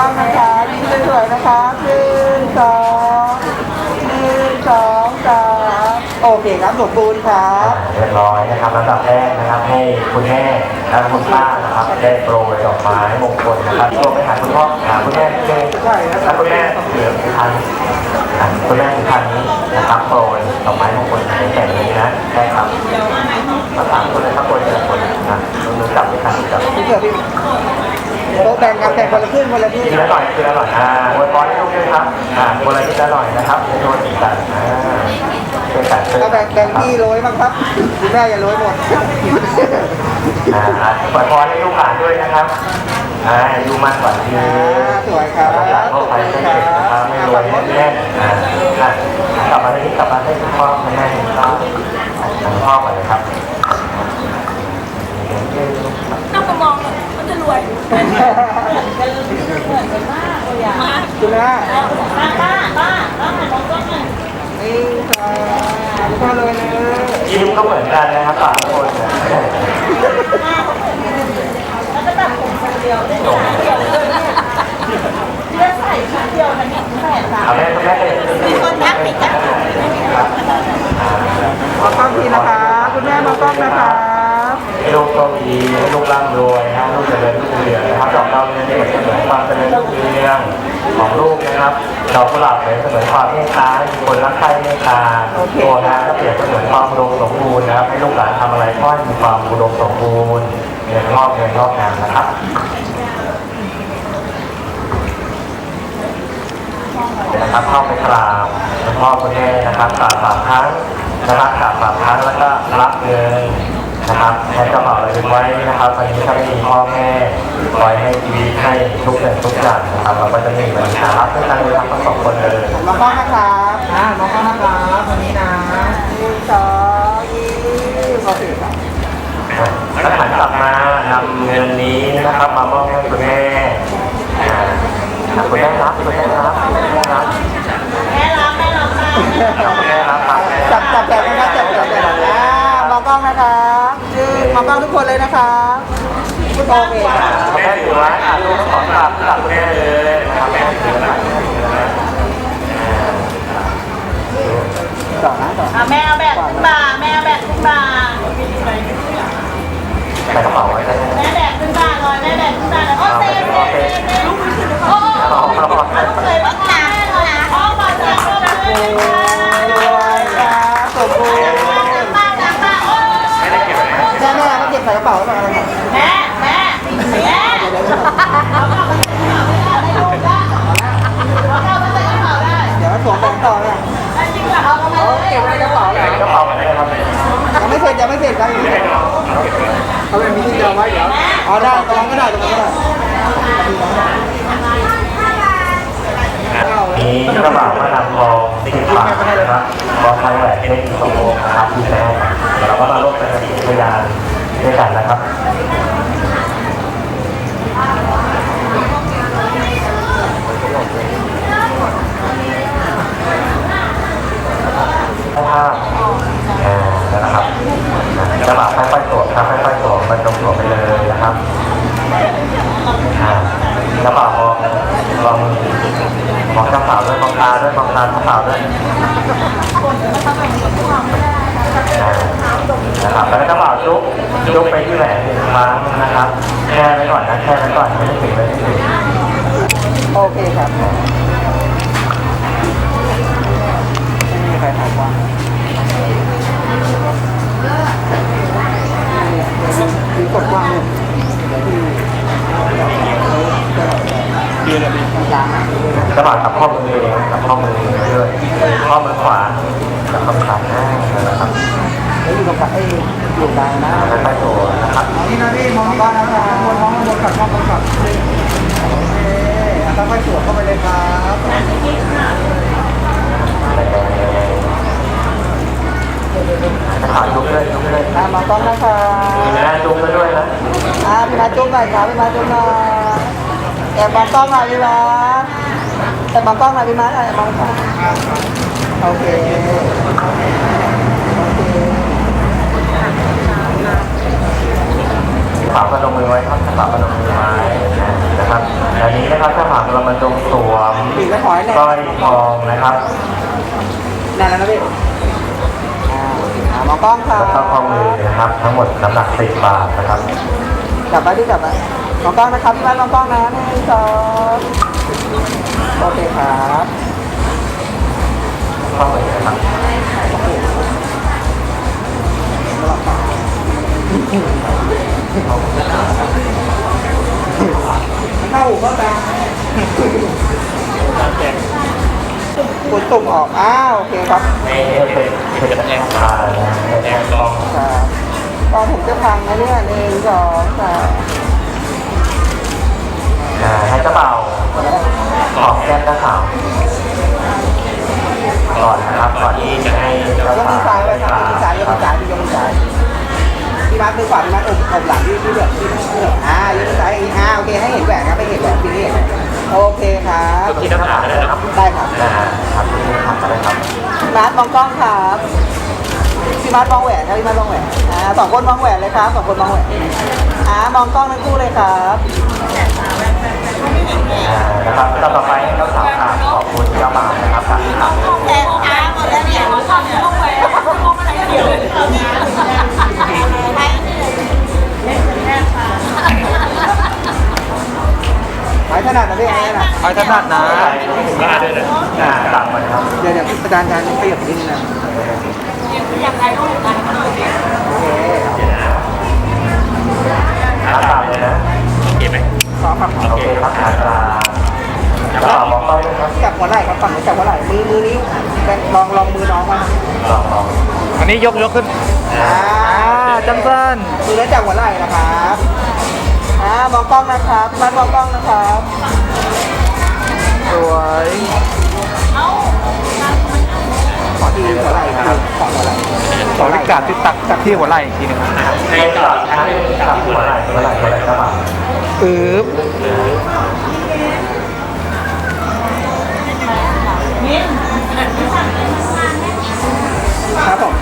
กล้องนะคะยิ้มสวยๆนะคะหนึ่งสองหนึ่งสองสามโอเคครับสมบูรณ์ครับ เรียบร้อยนะครับลำดับแรกนะครับให้คุณแม่และคุณป้านะครับได้โปรยดอกไม้มงคลนะครับรวมไปหาคุณพ่อหาคุณแม่เจและคุณแม่เหลือทันอะคุณแม่สุพรรณนี้นะครับโปรยดอกไม้มงคลในแต่นี้นะใช่ครับมาถามคนเลยครับโปรยแต่ละคนนะมือจับไม่ทันจับ พี่เกิดพี่ โต๊ะแบ่งกันแบ่งคนละครึ่งคนละครึ่งกินแล้วหน่อยกินแล้วหน่อยอ่าอวยพรให้ลูกด้วยครับอ่าคนละนิดละหน่อยนะครับในโทนสีสันอ่าเป็นสันเป็นเอาแบ่งแบ่งพี่โรยบ้างครับคุณแม่อย่าโรยหมดอ่าอวยพรให้ลูกหลานด้วยนะครับอ่าอายุมากกว่าที่อ่าสวยครับ หลานสพ่อวไปยไม่ครัเจ็บนะครับบไม่รวยไม่แน่นอ่าอะกลับมาที่นี่กลับมาให้คุณพ่อคุณแม่คุณพ่อคุณพ่อก่อนเลยครับต้องมามอง เลยมันเหมือนกันมากเลยอะมาคุณแม่ป้าป้าป้าป้าหันมองกล้องหน่อยนี่ค่ะพ่อเลยเลยยิ้มก็เหมือนกันนะครับสามคนแล้วก็ตัดผมคนเดียวได้ขาเดียวเลยเนี่ยเลือใส่ชุดเดียวมันเนี่ยแปดสามเอาแม่คุณแม่เลยมีคนทักติดกันครับอ่ามองกล้องทีนะคะ คุณแม่มองกล้องนะคะ ให้ลูกโชคดีให้ลูกร่ำรวยนะลูกเจริญรุ่งเรืองนะครับดอกดาวเรืองเปรียบเสมือนความเจริญรุ่งเรืองของลูกนะครับดอกกุหลาบเปรียบเสมือนความเมตตาให้คนรักใคร่เมตตาตัวนะก็เปรียบเสมือนความอุดมสมบูรณ์นะครับให้ลูกหลานทำอะไรก็ให้มีความอุดมสมบูรณ์เงินงอกเงินงอกงามนะครับนะครับเข้าไปกราบคุณพ่อคุณแม่นะครับกราบสามครั้งนะครับกราบสามครั้งแล้วก็รับเงิน นะครับแทนกระเป๋าอะไรไว้นะครับวันนี้ถ้าไม่มีพ่อแม่คอยให้ชีวิตให้ทุกอย่างทุกอย่างนะครับเราก็จะม่มีปัญหารับด้วยกันเลยครับทั้งสองคนเลยมองกล้องนะครับอ่ามองกล้องนะครับวันนี้นะหนึ่งสองยิ้มโอเคครับแล้วหันกลับมานำเงินนี้นะครับมามอบให้คุณแม่อ่าคุณแม่รับคุณแม่รับคุณแม่รับแม่รับแม่รับมาคุณแม่รับครับจับจับแบบนะครับจับ ยืนมองกล้องทุกคนเลยนะครับโอเคครับแม่ถือไว้อะลูกขอกราบกราบคุณแม่เลยนะครับแม่ถือไว้แม่ถือไว้ต่อนะต่ออะแม่เอาแบบขึ้นบ่าแม่เอาแบบขึ้นบ่าใส่กระเป๋าไว้ได้ไหมแม่แบบขึ้นบ่าหน่อยแม่แบบขึ้นบ่าหน่อย ยังไม่เสร็จยังไม่เสร็จเขาเป็นมินิเดียวไว้เดี๋ยวเอ๋อได้ตรงนั้นก็ได้ตรงนั้นก็ได้นี่กระเป๋าพระนำทองสิบบาทนะครับพอมทั้งแหวนเพชรสองวงนะครับที่แม่เราก็มาร่วมกันเป็นพยานด้วยกันนะครับภาพ อ่านะครับจะมาค่อยๆสวครับค่อยๆสวมบรรจงสวไปเลยนะครับอ่ากระเป๋ามองมองมองกระเป๋าด้วยมองตาด้วยมองตากระเป๋าด้วยอ่านะครับแล้วก็กระเป๋าจุ๊บจุ๊บไปที่แหวนหนึ่งครั้งนะครับแช่ไว้ก่อนนะแช่ไว้ก่อนไม่ได้ถึงไม่ได้ถึงโอเคครับไม่มีใครถ่ายกว้างคือกดกว้างเนี่ย ยืนอะไรกลางนะกระเป๋ากับข้อมือเองกับข้อมือด้วยข้อมือขวากับข้อมือซ้ายหน้านะครับแล้วอยู่ตรงกลางเอ้ยอยู่กลางนะแล้วก็ตัวนะครับมองนี่นะพี่มองบ้านนะมองมองบนกับมองบนกับโอเคแล้วค่อยสวมเข้าไปเลยครับขายลุกเลยลุกเลยอ่ามองกล้องนะคะมีหน้าจุ๊บด้วยนะอ่าพี่มาจุ๊บหน่อยครับพี่มาจุ๊บหน่อย แอบมองกล้องหน่อยพี่มาแอบมองกล้องหน่อยพี่มาแอบมองกล้องโอเคโอเคฝาพนมมือไว้ครับฝาพนมมือไว้นะครับอันนี้นะครับถ้าผ่านเรามาตรงสวมปีกก็ถอยแน่สร้อยทองนะครับแน่นแล้วนะพี่อ่าโอเคอ่ามองกล้องครัแล้วก็ข้อมือนะครับ ทั้งหมดน้ำหนักสิบบาทนะครับจับไว้ที่จับไว้ มองกล้องนะครับพี่บ้านมองกล้องนะหนึ่งสองโอเคครับข้อมือนะครับเข้าหูเข้าตากดตุ่มออก อ้าวโอเคครับนี่เป็นเป็นแองคาแองกองครับตอนผมจะพังนะเนี่ยหนึ่งสองสาม อ่าให้เจ้าเบ่าวออกแก้มตะขาวก่อนนะครับก่อนที่จะให้เจ้ายกบ่ามืวอซ้ายไว้ครับยกมือซ้ายยกมืรัอซ้ายยกมือซ้ายพี่มาร์คมือขวาพี่มาร์คอกอกหลังที่ที่เหลือที่ที่เหลืออ่ายกมือซ้ายอีกอ่าโอเคให้เห็นแหวนครับให้เห็นแหวนพี่นี่โอเคครับที่หน้าผากเลยนะครับได้ครับอ่าครับที่หน้าผากเลยครับพี่มาร์คมองกล้องครับพี่มาร์คมองแหวนครับพี่มาร์คมองแหวนอ่าสองคนมองแหวนเลยครับสองคนมองแหวนอ่ามองกล้องทั้งคู่เลยครับ นะครับต่อไปให้เจ้าสาวกราบขอบคุณเจ้าบ่าวนะครับกราบที่หลังแต่อาหมดแล้วเนี่ยเขาทำเข้าไปเขาไม่ได้เกี่ยวไปหายถนัดนะพี่หายถนัดไปถนัดนะหน้าด้วยนะอ่าตัดมันครับเดี๋ยวเดี๋ยวอาจารย์อาจารย์ขยับนิดนึงนะอยังไงลูกกันโอเคขาตัดเลยนะ สองครับโอเคครับขาตาเจ้าบ่าวมองกล้องครับจับหัวไหล่ครับฝั่งนี้จับหัวไหล่มือมือนี้วลองลองมือน้องมาลองลองอันนี้ยกยกขึ้นอ่าจังสั้นมือแล้วจับหัวไหล่นะครับอ่ามองกล้องนะครับมามองกล้องนะครับสวยขอที่หัวไหล่ครับขอหัวไหล่ขอริกาดที่ตักตักที่หัวไหล่อีกทีหนึงให้ตัดให้ตัดหัวไหล่หัวไหล่หัวไหล่เจ้าบ่า วปึ๊บครับผม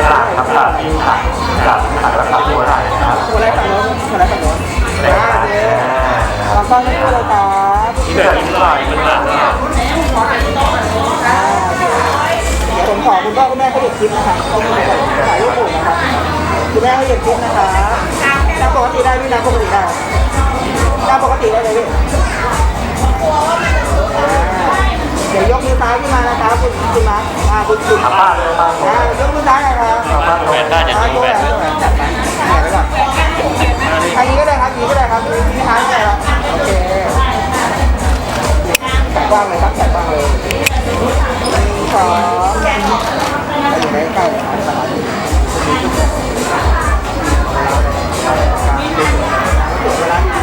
ตัดครับตัดตัดตัดตัดแล้วตัดหัวไหล่นะครับหัวไหล่ฝั่งโน้นหัวไหล่ฝั่งโน้นอ่าเดี๋ยวมองกล้องทั้งคู่เลยครับที่แบบนี้หน่อยมันหนักอ่าเดี๋ยวผมขอคุณพ่อคุณแม่เขาหยุดคลิปนะครับเขาหยุดถ่ายรูปกลุ่มนะครับคุณแม่เขาหยุดคลิปนะครับ นั่งปกติได้พี่นั่งปกติได้นั่งปกติได้เลยพี่อ่าเดี๋ยวยกมือซ้ายขึ้นมานะครับคุณคุณมาร์คอ่าคุณคุณทำบ้านเลยบ้านอ่ายกมือซ้ายหน่อยครับทำบ้านแม่ได้จะอ่าดียกแบแบบบจัดไปถ่ายไว้ก่อนอันนี้ก็ได้ครับอันนี้ก็ได้ครับที่ท้ายก็ได้ครับโอเคแตะกว้างเลยครับแตะกว้างเลยหนึ่งสองไปอยู่ใกล้ๆเลยครับสบายดี เวลา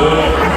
Yeah.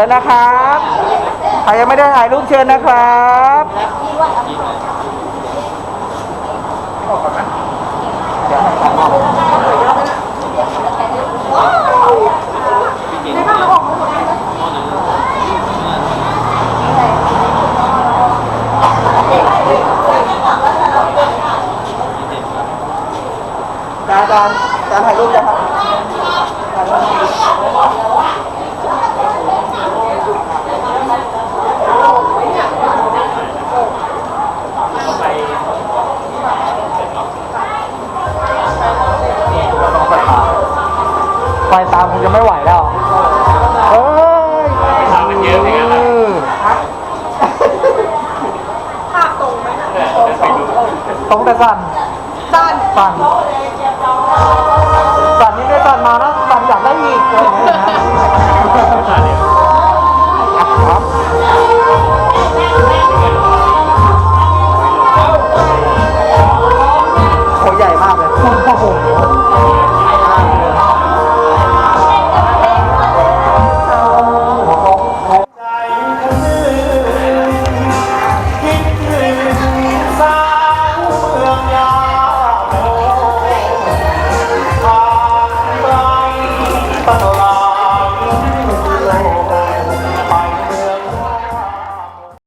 ชิญนะครับ ใครยังไม่ได้ถ่ายรูปเชิญนะครับจานจานจานถ่ายรูปจะครับ ไฟตามคงจะไม่ไหวแล้วเฮ้ยทางมันเยอะเหมือนกันนะตรงแต่สั่น สั่นสั่นสั่นนี่ได้สั่นมานะสั่น